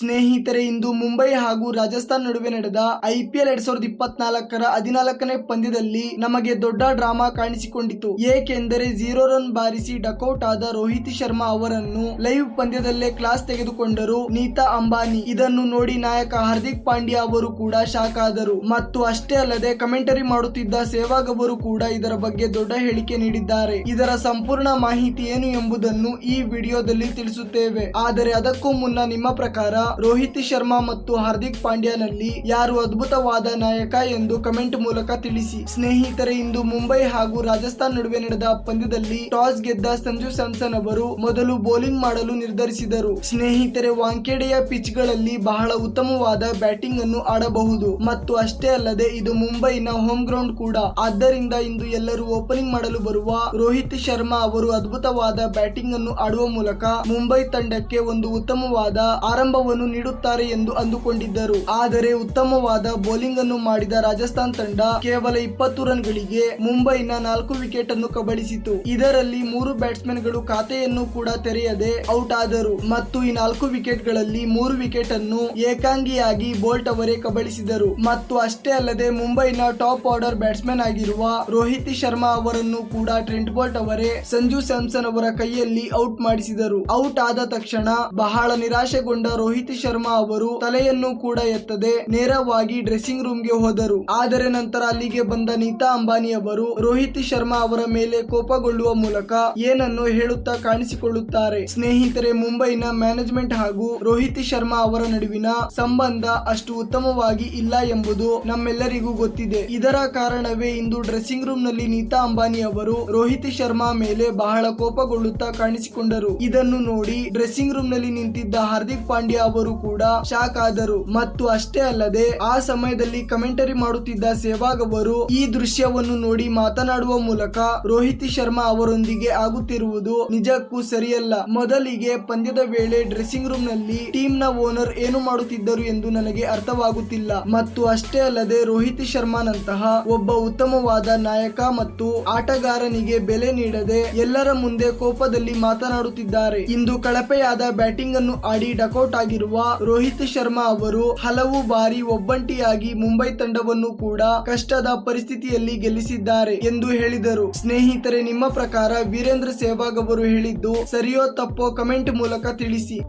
ಸ್ನೇಹಿತರೆ, ಇಂದು ಮುಂಬೈ ಹಾಗೂ ರಾಜಸ್ಥಾನ್ ನಡುವೆ ನಡೆದ ಐಪಿಎಲ್ ಎರಡ್ ಸಾವಿರದ ಇಪ್ಪತ್ನಾಲ್ಕರ ಹದಿನಾಲ್ಕನೇ ಪಂದ್ಯದಲ್ಲಿ ನಮಗೆ ದೊಡ್ಡ ಡ್ರಾಮಾ ಕಾಣಿಸಿಕೊಂಡಿತು. ಏಕೆಂದರೆ ಜೀರೋ ರನ್ ಬಾರಿಸಿ ಡಕೌಟ್ ಆದ ರೋಹಿತ್ ಶರ್ಮಾ ಅವರನ್ನು ಲೈವ್ ಪಂದ್ಯದಲ್ಲೇ ಕ್ಲಾಸ್ ತೆಗೆದುಕೊಂಡರು ನೀತಾ ಅಂಬಾನಿ. ಇದನ್ನು ನೋಡಿ ನಾಯಕ ಹಾರ್ದಿಕ್ ಪಾಂಡ್ಯ ಅವರು ಕೂಡ ಶಾಕ್ ಆದರು. ಮತ್ತು ಅಷ್ಟೇ ಅಲ್ಲದೆ ಕಮೆಂಟರಿ ಮಾಡುತ್ತಿದ್ದ ಸೇವಾಗ್ ಅವರು ಕೂಡ ಇದರ ಬಗ್ಗೆ ದೊಡ್ಡ ಹೇಳಿಕೆ ನೀಡಿದ್ದಾರೆ. ಇದರ ಸಂಪೂರ್ಣ ಮಾಹಿತಿ ಏನು ಎಂಬುದನ್ನು ಈ ವಿಡಿಯೋದಲ್ಲಿ ತಿಳಿಸುತ್ತೇವೆ. ಆದರೆ, ಅದಕ್ಕೂ ಮುನ್ನ ನಿಮ್ಮ ಪ್ರಕಾರ ರೋಹಿತ್ ಶರ್ಮಾ ಮತ್ತು ಹಾರ್ದಿಕ್ ಪಾಂಡ್ಯನಲ್ಲಿ ಯಾರು ಅದ್ಭುತವಾದ ನಾಯಕ ಎಂದು ಕಮೆಂಟ್ ಮೂಲಕ ತಿಳಿಸಿ. ಸ್ನೇಹಿತರೆ, ಇಂದು ಮುಂಬೈ ಹಾಗೂ ರಾಜಸ್ಥಾನ್ ನಡುವೆ ನಡೆದ ಪಂದ್ಯದಲ್ಲಿ ಟಾಸ್ ಗೆದ್ದ ಸಂಜು ಸ್ಯಾಮ್ಸನ್ ಅವರು ಮೊದಲು ಬೌಲಿಂಗ್ ಮಾಡಲು ನಿರ್ಧರಿಸಿದರು. ಸ್ನೇಹಿತರೆ ವಾಂಖೇಡೆಯ ಪಿಚ್ಗಳಲ್ಲಿ ಬಹಳ ಉತ್ತಮವಾದ ಬ್ಯಾಟಿಂಗ್ ಅನ್ನು ಆಡಬಹುದು. ಮತ್ತು ಅಷ್ಟೇ ಅಲ್ಲದೆ, ಇದು ಮುಂಬೈನ ಹೋಮ್ ಗ್ರೌಂಡ್ ಕೂಡ. ಆದ್ದರಿಂದ ಇಂದು ಎಲ್ಲರೂ ಓಪನಿಂಗ್ ಮಾಡಲು ಬರುವ ರೋಹಿತ್ ಶರ್ಮಾ ಅವರು ಅದ್ಭುತವಾದ ಬ್ಯಾಟಿಂಗ್ ಅನ್ನು ಆಡುವ ಮೂಲಕ ಮುಂಬೈ ತಂಡಕ್ಕೆ ಒಂದು ಉತ್ತಮವಾದ ಆರಂಭವನ್ನು ನೀಡುತ್ತಾರೆ ಎಂದು ಅಂದುಕೊಂಡಿದ್ದರು. ಆದರೆ ಉತ್ತಮವಾದ ಬೌಲಿಂಗ್ ಅನ್ನು ಮಾಡಿದ ರಾಜಸ್ಥಾನ್ ತಂಡ ಕೇವಲ ಇಪ್ಪತ್ತು ರನ್ ಗಳಿಗೆ ಮುಂಬೈನ ನಾಲ್ಕು ವಿಕೆಟ್ ಅನ್ನು ಕಬಳಿಸಿತು. ಇದರಲ್ಲಿ ಮೂರು ಬ್ಯಾಟ್ಸ್ಮನ್ಗಳು ಖಾತೆಯನ್ನು ಕೂಡ ತೆರೆಯದೆ ಔಟ್ ಆದರು. ಮತ್ತು ಈ ನಾಲ್ಕು ವಿಕೆಟ್ಗಳಲ್ಲಿ ಮೂರು ವಿಕೆಟ್ ಅನ್ನು ಏಕಾಂಗಿಯಾಗಿ ಬೋಲ್ಟ್ ಅವರೇ ಕಬಳಿಸಿದರು. ಮತ್ತು ಅಷ್ಟೇ ಅಲ್ಲದೆ ಮುಂಬೈನ ಟಾಪ್ ಆರ್ಡರ್ ಬ್ಯಾಟ್ಸ್ಮನ್ ಆಗಿರುವ ರೋಹಿತ್ ಶರ್ಮಾ ಅವರನ್ನು ಕೂಡ ಟ್ರೆಂಟ್ ಬೋಲ್ಟ್ ಅವರೇ ಸಂಜು ಸ್ಯಾಮ್ಸನ್ ಅವರ ಕೈಯಲ್ಲಿ ಔಟ್ ಮಾಡಿಸಿದರು. ಔಟ್ ಆದ ತಕ್ಷಣ ಬಹಳ ನಿರಾಶೆಗೊಂಡ ರೋಹಿತ್ ಶರ್ಮಾ ಅವರು ತಲೆಯನ್ನು ಕೂಡ ಎತ್ತದೆ. ನೇರವಾಗಿ ಡ್ರೆಸ್ಸಿಂಗ್ ರೂಮ್ಗೆ ಹೋದರು. ಆದರೆ ನಂತರ ಅಲ್ಲಿಗೆ ಬಂದ ನೀತಾ ಅಂಬಾನಿ ಅವರು ರೋಹಿತ್ ಶರ್ಮಾ ಅವರ ಮೇಲೆ ಕೋಪಗೊಳ್ಳುವ ಮೂಲಕ ಏನನ್ನು ಹೇಳುತ್ತಾ ಕಾಣಿಸಿಕೊಳ್ಳುತ್ತಾರೆ. ಸ್ನೇಹಿತರೆ, ಮುಂಬೈನ ಮ್ಯಾನೇಜ್ಮೆಂಟ್ ಹಾಗೂ ರೋಹಿತ್ ಶರ್ಮಾ ಅವರ ನಡುವಿನ ಸಂಬಂಧ ಅಷ್ಟು ಉತ್ತಮವಾಗಿ ಇಲ್ಲ ಎಂಬುದು ನಮ್ಮೆಲ್ಲರಿಗೂ ಗೊತ್ತಿದೆ. ಇದರ ಕಾರಣವೇ ಇಂದು ಡ್ರೆಸ್ಸಿಂಗ್ ರೂಮ್ನಲ್ಲಿ ನೀತಾ ಅಂಬಾನಿ ಅವರು ರೋಹಿತ್ ಶರ್ಮಾ ಮೇಲೆ ಬಹಳ ಕೋಪಗೊಳ್ಳುತ್ತಾ ಕಾಣಿಸಿಕೊಂಡರು. ಇದನ್ನು ನೋಡಿ ಡ್ರೆಸ್ಸಿಂಗ್ ರೂಮ್ನಲ್ಲಿ ನಿಂತಿದ್ದ ಹಾರ್ದಿಕ್ ಪಾಂಡ್ಯ ಅವರು ಕೂಡ ಶಾಕ್ ಆದರು. ಮತ್ತು ಅಷ್ಟೇ ಅಲ್ಲದೆ, ಆ ಸಮಯದಲ್ಲಿ ಕಮೆಂಟರಿ ಮಾಡುತ್ತಿದ್ದ ಸೆಹ್ವಾಗ್ ಅವರು ಈ ದೃಶ್ಯವನ್ನು ನೋಡಿ ಮಾತನಾಡುವ ಮೂಲಕ ರೋಹಿತ್ ಶರ್ಮಾ ಅವರೊಂದಿಗೆ ಆಗುತ್ತಿರುವುದು ನಿಜಕ್ಕೂ ಸರಿಯಲ್ಲ. ಮೊದಲಿಗೆ ಪಂದ್ಯದ ವೇಳೆ ಡ್ರೆಸ್ಸಿಂಗ್ ರೂಮ್ನಲ್ಲಿ ಟೀಮ್ನ ಓನರ್ ಏನು ಮಾಡುತ್ತಿದ್ದರು ಎಂದು ನನಗೆ ಅರ್ಥವಾಗುತ್ತಿಲ್ಲ. ಮತ್ತು ಅಷ್ಟೇ ಅಲ್ಲದೆ, ರೋಹಿತ್ ಶರ್ಮಾನಂತಹ ಒಬ್ಬ ಉತ್ತಮವಾದ ನಾಯಕ ಮತ್ತು ಆಟಗಾರನಿಗೆ ಬೆಲೆ ನೀಡದೆ ಎಲ್ಲರ ಮುಂದೆ ಕೋಪದಲ್ಲಿ ಮಾತನಾಡುತ್ತಿದ್ದಾರೆ. ಇಂದು ಕಳಪೆಯಾದ ಬ್ಯಾಟಿಂಗ್ ಅನ್ನು ಆಡಿ ಡಕೌಟ್ ಆಗಿರುವ ರೋಹಿತ್ ಶರ್ಮಾ ಅವರು ಹಲವು ಬಾರಿ ಒಬ್ಬಂಟಿಯಾಗಿ ಮುಂಬೈ ತಂಡವನ್ನು ಕೂಡ ಕಷ್ಟದ ಪರಿಸ್ಥಿತಿಯಲ್ಲಿ ಗೆಲ್ಲಿಸಿದ್ದಾರೆ ಎಂದು ಹೇಳಿದರು. ಸ್ನೇಹಿತರೆ, ನಿಮ್ಮ ಪ್ರಕಾರ ವೀರೇಂದ್ರ ಸೆಹ್ವಾಗ್ ಅವರು ಹೇಳಿದ್ದು ಸರಿಯೋ ತಪ್ಪೋ ಕಮೆಂಟ್ ಮೂಲಕ ತಿಳಿಸಿ.